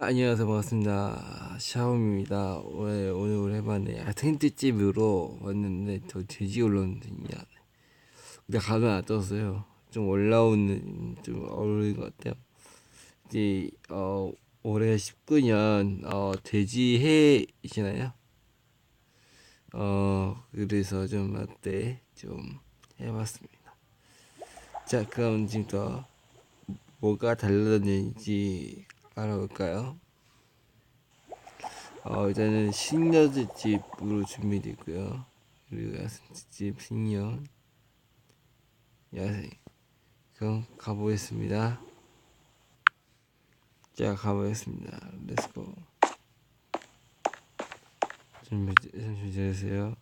안녕하세요. 반갑습니다. 샤오미입니다. 오늘 오늘 오랜만에 아, 텐트집으로 왔는데 저 돼지 올라오는데요 근데 가면 안 떴어요. 좀 올라오는 좀 어려운 것 같아요. 이제 어 올해 19년 어 돼지 해이시나요? 어 그래서 좀 어때 좀 해봤습니다. 자 그럼 지금부터 뭐가 달라졌는지 알아볼까요? 어, 일단은 신녀집으로 준비되고요. 그리고 야생집 신녀 야생. 그럼 가보겠습니다. 자, 가보겠습니다. 렛츠고. 준비, 잠시 기다리세요.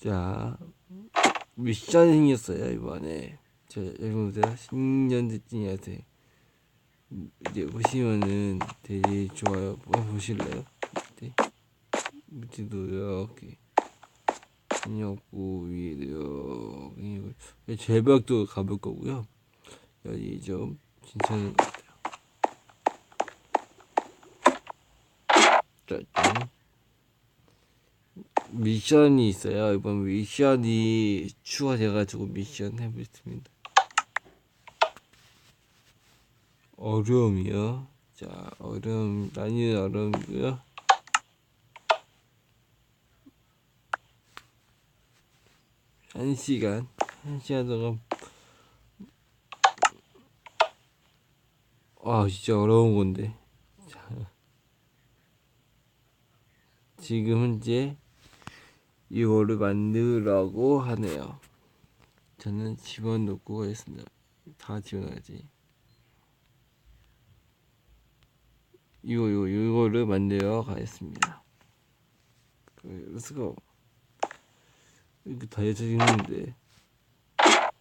자, 미션 생겼어요, 이번에. 자, 여러분 보세요. 신년대찐 야생. 이제 보시면은 되게 좋아요. 한번 보실래요? 밑에. 밑에도 이렇게. 생겼고, 위에도 이렇게. 제벽도 가볼 거고요. 여기 좀 괜찮은 것 같아요. 자, 좀. 미션이 있어요. 이번 미션이 추가돼가지고 미션 해보겠습니다. 어려움이요. 자, 어려움, 난이도 어려움이고요. 한 시간, 한 시간 동안. 아, 진짜 어려운 건데. 자, 지금 현재 이거를 만들라고 하네요. 저는 집어넣고 가겠습니다. 다 집어넣어야지. 이거, 이거, 이거를 만들어 가겠습니다. 그, 렛츠고. 이렇게 다이어트 있는데.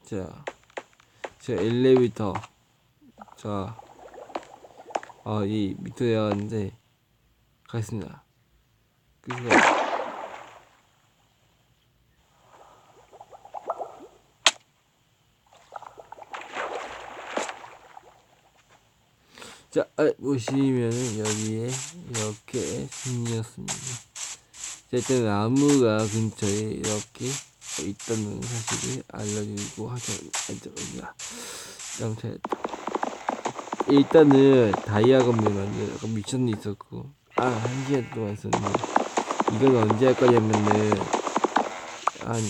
자, 제가 엘리베이터. 자, 아, 이 밑에 나왔는데, 가겠습니다. 그래서, 자, 아, 보시면은 여기에 이렇게 생겼습니다. 자, 일단 나무가 근처에 이렇게 있다는 사실을 알려주고 차 일단은 다이아 건물 만들고 미션이 있었고, 아, 한 시간 동안 했었는데, 이건 언제 할 거냐면은, 한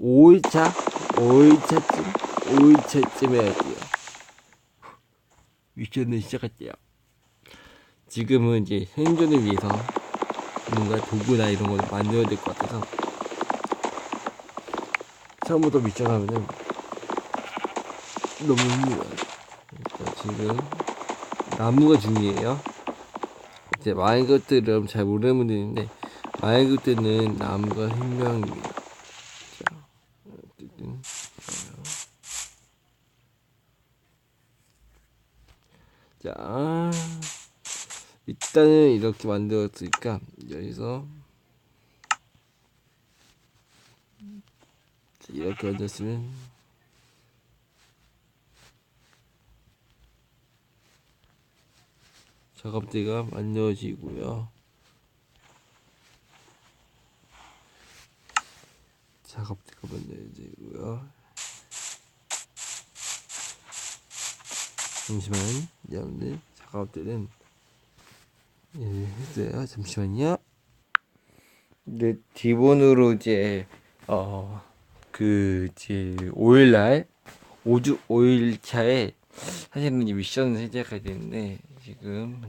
5일차? 5일차쯤? 5일차쯤 해야 돼요. 미션을 시작할게요. 지금은 이제 생존을 위해서 뭔가 도구나 이런 걸 만들어야 될 것 같아서 처음부터 미션 하면은 너무 힘들어요. 그러니까 지금 나무가 중요해요. 이제 마인크래프트를 잘 모르는 있는데 마인크래프트는 나무가 생명입니다. 자, 어쨌든 좋아요. 자, 일단은 이렇게 만들었으니까 여기서 자, 이렇게 만들었으면 작업대가 만들어지고요. 작업대가 만들어지고요. 잠시만, 여러분들 작업들은 예, 했어요. 잠시만요. 네, 기본으로 이제 어그 이제 5일날 5주 5일 차에 사실은 이 미션을 시작해야 되는데 지금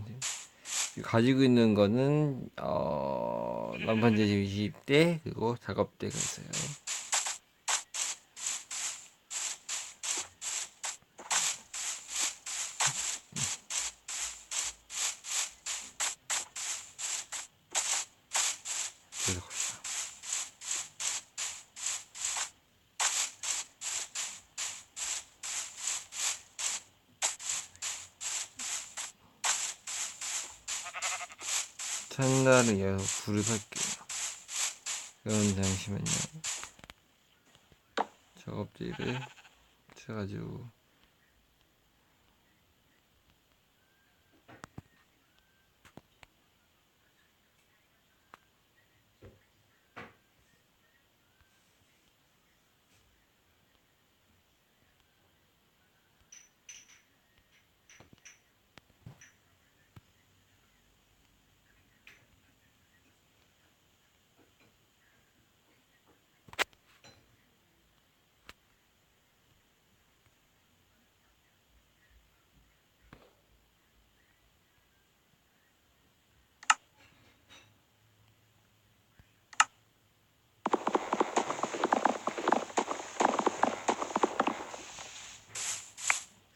가지고 있는 거는 어 난판제 20대 그리고 작업대가 있어요. 갑시다. 자, 찬날을 이어서 불을 살게요. 그럼 잠시만요. 작업대를 쳐가지고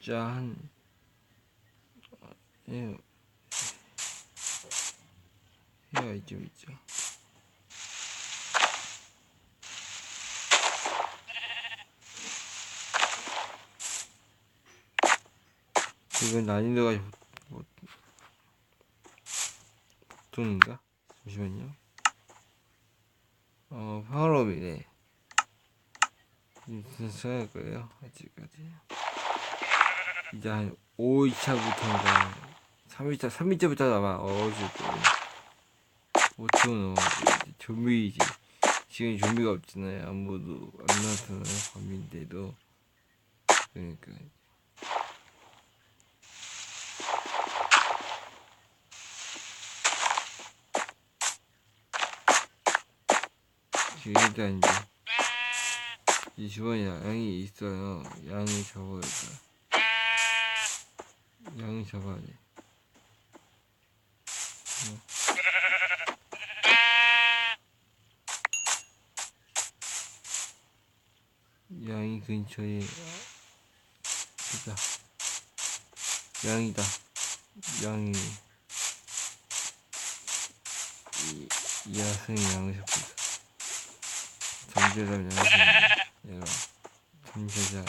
짠. 예. 해가 이좀 있죠. 이건 난이도가 뭐 보통인가? 잠시만요. 어, 파워업이네. 무슨 써야 할 거예요? 아직까지. 이제 한 5일차부터인가 3일차 3일차부터 아마 어질 거예요 5초 넘어가지 좀비지 지금 좀비가 없잖아요. 아무도 안 나타나요 밤인데도. 그러니까. 지금 일단 이제 이 주변에 양이 있어요. 양이 돼 양이 잡아야 돼. 어. 양이 근처에 있다. 양이다. 양이 잡고 있어. 잠재자면 양이 얘가 잠재자.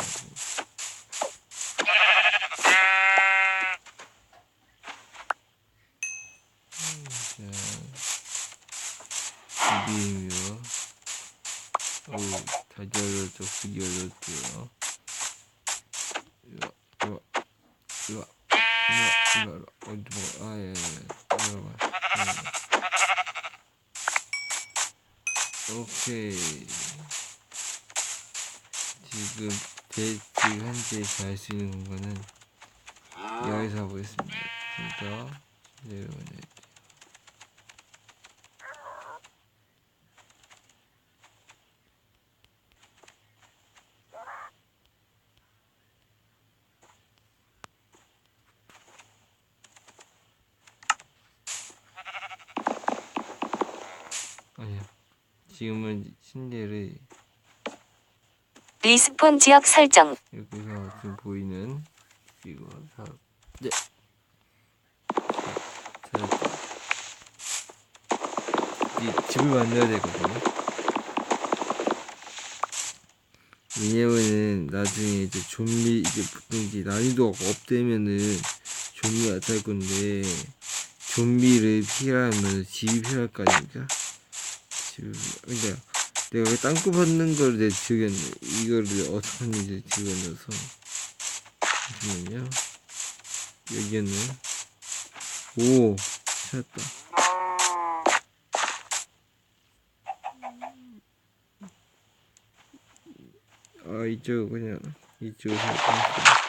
자, 비빔이요. 오, 잘 열렸죠. 잘 열렸죠. 이거, 이거, 이거, 이거, 이거, 어디 뭐, 아, 예, 예, 이거 봐. 예. 오케이. 지금, 제, 지금 현재 잘 수 있는 공간은 여기서 하고 있습니다. 진짜, 내려오네. 아니야. 지금은 침대를 리스폰 지역 설정. 여기서 지금 보이는 이거 다 네. 이 집을 만들어야 되거든요. 왜냐면은 나중에 이제 좀비 이제 보통 이제 난이도가 업되면은 좀비가 나타날 건데 좀비를 피하려면 집이 필요할 거 아닙니까? 집 그러니까 내가 왜 땅굴 받는 걸내 나. 이거를 어떻게 하는지 나서. 잠시만요. 여기는. 오, 찾았다. 아, 이쪽, 그냥, 이쪽에서.